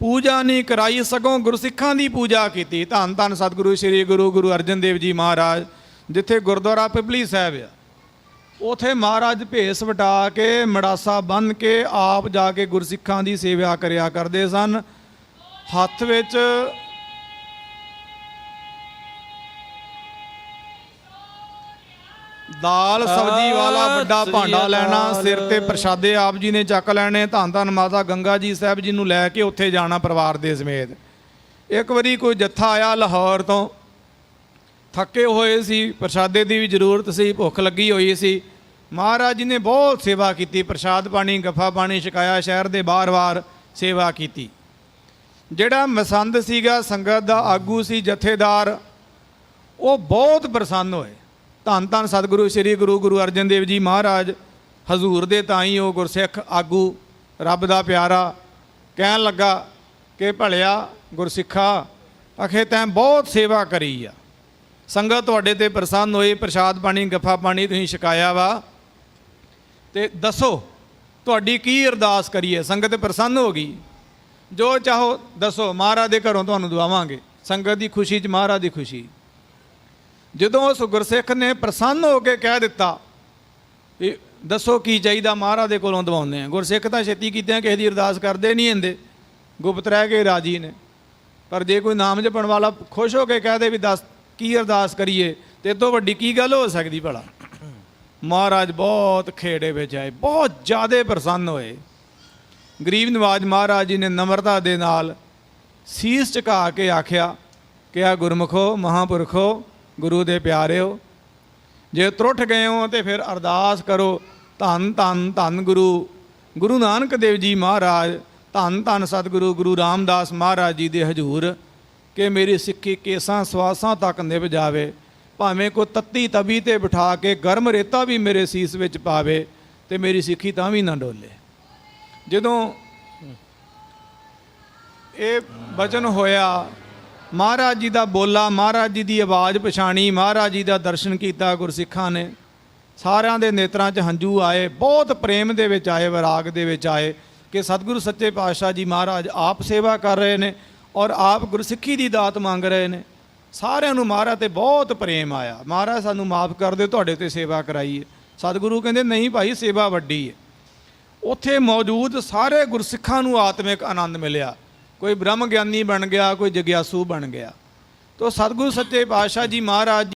ਪੂਜਾ ਨਹੀਂ ਕਰਾਈ, ਸਗੋਂ ਗੁਰਸਿੱਖਾਂ ਦੀ ਪੂਜਾ ਕੀਤੀ। ਧੰਨ ਧੰਨ ਸਤਿਗੁਰੂ ਸ੍ਰੀ ਗੁਰੂ ਗੁਰੂ ਅਰਜਨ ਦੇਵ ਜੀ ਮਹਾਰਾਜ, ਜਿੱਥੇ ਗੁਰਦੁਆਰਾ ਪਿਪਲੀ ਸਾਹਿਬ ਆ। ਉਥੇ ਮਹਾਰਾਜ ਭੇਸ ਵਟਾ ਕੇ, ਮੜਾਸਾ ਬੰਨ ਕੇ, ਆਪ ਜਾ ਕੇ ਗੁਰਸਿੱਖਾਂ ਦੀ ਸੇਵਾ ਕਰਿਆ ਕਰਦੇ ਸਨ। ਹੱਥ ਵਿੱਚ ਦਾਲ ਸਬਜੀ ਵਾਲਾ ਵੱਡਾ ਭਾਂਡਾ ਲੈਣਾ। ਸਿਰ ਤੇ ਪ੍ਰਸ਼ਾਦੇ ਆਪ ਜੀ ਨੇ ਚੱਕ ਲੈਣੇ ਧੰਨ ਧੰਨ ਮਾਤਾ ਗੰਗਾ ਜੀ ਸਾਹਿਬ ਜੀ ਨੂੰ ਲੈ ਕੇ ਉੱਥੇ ਜਾਣਾ ਪਰਿਵਾਰ ਦੇ ਸਮੇਤ। ਇੱਕ ਵਾਰੀ ਕੋਈ ਜੱਥਾ ਆਇਆ ਲਾਹੌਰ ਤੋਂ ਥੱਕੇ ਹੋਏ ਸੀ ਪ੍ਰਸ਼ਾਦੇ ਦੀ ਵੀ ਜ਼ਰੂਰਤ ਸੀ ਭੁੱਖ ਲੱਗੀ ਹੋਈ ਸੀ। ਮਹਾਰਾਜ ਜੀ ਨੇ ਬਹੁਤ ਸੇਵਾ ਕੀਤੀ ਪ੍ਰਸ਼ਾਦ ਪਾਣੀ ਗੱਫਾ ਪਾਣੀ ਛਕਾਇਆ ਸ਼ਹਿਰ ਦੇ ਬਾਰ-ਬਾਰ ਸੇਵਾ ਕੀਤੀ। ਜਿਹੜਾ ਮਸੰਦ ਸੀਗਾ ਸੰਗਤ ਦਾ ਆਗੂ ਸੀ ਜਥੇਦਾਰ ਉਹ ਬਹੁਤ ਪ੍ਰਸੰਨ ਹੋਏ। ਧੰਨ ਧੰਨ ਸਤਿਗੁਰੂ, ਸ੍ਰੀ ਗੁਰੂ ਗੁਰੂ ਅਰਜਨ ਦੇਵ ਜੀ ਮਹਾਰਾਜ, ਹਜ਼ੂਰ ਦੇ ਤਾਂ ਹੀ ਉਹ ਗੁਰਸਿੱਖ ਆਗੂ, ਰੱਬ ਦਾ ਪਿਆਰਾ, ਕਹਿਣ ਲੱਗਾ ਕਿ ਭਲਿਆ ਗੁਰਸਿੱਖਾ, ਅਖੇ ਤੈਂ ਬਹੁਤ ਸੇਵਾ ਕਰੀ ਆ। ਸੰਗਤ ਤੁਹਾਡੇ ਤੇ ਪ੍ਰਸੰਨ ਹੋਈ, ਪ੍ਰਸ਼ਾਦ ਪਾਣੀ, ਗੱਫਾ ਪਾਣੀ ਤੁਸੀਂ ਛਕਾਇਆ ਵਾ। ਤੇ ਦੱਸੋ, ਤੁਹਾਡੀ ਕੀ ਅਰਦਾਸ ਕਰੀਏ? ਸੰਗਤ ਪ੍ਰਸੰਨ ਹੋ ਗਈ। ਜੋ ਚਾਹੋ, ਦੱਸੋ, ਮਹਾਰਾਜ ਦੇ ਘਰੋਂ ਤੁਹਾਨੂੰ ਦਵਾਵਾਂਗੇ ਸੰਗਤ ਦੀ ਖੁਸ਼ੀ 'ਚ ਮਹਾਰਾਜ ਦੀ ਖੁਸ਼ੀ। ਜਦੋਂ ਉਸ ਗੁਰਸਿੱਖ ਨੇ ਪ੍ਰਸੰਨ ਹੋ ਕੇ ਕਹਿ ਦਿੱਤਾ ਵੀ ਦੱਸੋ ਕੀ ਚਾਹੀਦਾ ਮਹਾਰਾਜ ਦੇ ਕੋਲੋਂ ਦਵਾਉਂਦੇ ਆ ਗੁਰਸਿੱਖ ਤਾਂ ਛੇਤੀ ਕੀਤਿਆਂ ਕਿਸੇ ਦੀ ਅਰਦਾਸ ਕਰਦੇ ਨਹੀਂ ਹੁੰਦੇ। ਗੁਪਤ ਰਹਿ ਕੇ ਰਾਜੀ ਨੇ। ਪਰ ਜੇ ਕੋਈ ਨਾਮ ਜਪਣ ਵਾਲਾ ਖੁਸ਼ ਹੋ ਕੇ ਕਹਦੇ ਵੀ ਦੱਸ ਕੀ ਅਰਦਾਸ ਕਰੀਏ, ਤੇ ਇਹ ਤੋਂ ਵੱਡੀ ਕੀ ਗੱਲ ਹੋ ਸਕਦੀ ਭਲਾ? ਮਹਾਰਾਜ ਬਹੁਤ ਖੇੜੇ ਵਿੱਚ ਆਏ, ਬਹੁਤ ਜ਼ਿਆਦਾ ਪ੍ਰਸੰਨ ਹੋਏ। ਗਰੀਬ ਨਿਵਾਜ਼ ਮਹਾਰਾਜ ਜੀ ਨੇ ਨਮਰਤਾ ਦੇ ਨਾਲ ਸੀਸ ਝੁਕਾ ਕੇ ਆਖਿਆ ਕਿ ਆ ਗੁਰਮੁਖੋ, ਮਹਾਪੁਰਖੋ ਗੁਰੂ ਦੇ ਪਿਆਰਿਓ, ਜੇ ਤਰੁੱਠ ਗਏ ਹੋ ਤੇ ਫਿਰ ਅਰਦਾਸ ਕਰੋ, ਧੰਨ ਧੰਨ ਧੰਨ ਗੁਰੂ। ਗੁਰੂ ਨਾਨਕ ਦੇਵ ਜੀ ਮਹਾਰਾਜ, ਧੰਨ ਧੰਨ ਸਤਿਗੁਰੂ ਗੁਰੂ ਰਾਮਦਾਸ ਮਹਾਰਾਜ ਜੀ ਦੇ ਹਜ਼ੂਰ, ਕਿ ਮੇਰੀ ਸਿੱਖੀ ਕੇਸਾਂ ਸਵਾਸਾਂ ਤੱਕ ਨਿਭ ਜਾਵੇ। ਭਾਵੇਂ ਕੋ ਤੱਤੀ ਤਵੀ ਤੇ ਬਿਠਾ ਕੇ ਗਰਮ ਰੇਤਾ ਵੀ ਮੇਰੇ ਸੀਸ ਵਿੱਚ ਪਾਵੇ, ਤੇ ਮੇਰੀ ਸਿੱਖੀ ਤਾਂ ਵੀ ਨਾ ਡੋਲੇ। ਜਦੋਂ ਇਹ ਬਚਨ ਹੋਇਆ ਮਹਾਰਾਜ ਜੀ ਦਾ ਬੋਲਾ, ਮਹਾਰਾਜ ਜੀ ਦੀ ਆਵਾਜ਼ ਪਛਾਣੀ, ਮਹਾਰਾਜ ਜੀ ਦਾ ਦਰਸ਼ਨ ਕੀਤਾ ਗੁਰਸਿੱਖਾਂ ਨੇ। ਸਾਰਿਆਂ ਦੇ ਨੇਤਰਾਂ 'ਚ ਹੰਝੂ ਆਏ, ਬਹੁਤ ਪ੍ਰੇਮ ਦੇ ਵਿੱਚ ਆਏ, ਵਿਰਾਗ ਦੇ ਵਿੱਚ ਆਏ ਕਿ ਸਤਿਗੁਰੂ ਸੱਚੇ ਪਾਤਸ਼ਾਹ ਜੀ ਮਹਾਰਾਜ ਆਪ ਸੇਵਾ ਕਰ ਰਹੇ ਨੇ ਔਰ ਆਪ ਗੁਰਸਿੱਖੀ ਦੀ ਦਾਤ ਮੰਗ ਰਹੇ ਨੇ। ਸਾਰਿਆਂ ਨੂੰ ਮਹਾਰਾਜ ਤੇ ਬਹੁਤ ਪ੍ਰੇਮ ਆਇਆ। ਮਹਾਰਾਜ ਸਾਨੂੰ ਮਾਫ ਕਰ ਦਿਓ, ਤੁਹਾਡੇ ਤੇ ਸੇਵਾ ਕਰਾਈਏ। ਸਤਿਗੁਰੂ ਕਹਿੰਦੇ, ਨਹੀਂ ਭਾਈ, ਸੇਵਾ ਵੱਡੀ ਹੈ। ਉੱਥੇ ਮੌਜੂਦ ਸਾਰੇ ਗੁਰਸਿੱਖਾਂ ਨੂੰ ਆਤਮਿਕ ਆਨੰਦ ਮਿਲਿਆ। ਕੋਈ ਬ੍ਰਹਮ ਗਿਆਨੀ ਬਣ ਗਿਆ, ਕੋਈ ਜਗਿਆਸੂ ਬਣ ਗਿਆ। ਤੋ ਸਤਿਗੁਰੂ ਸੱਚੇ ਪਾਤਸ਼ਾਹ ਜੀ ਮਹਾਰਾਜ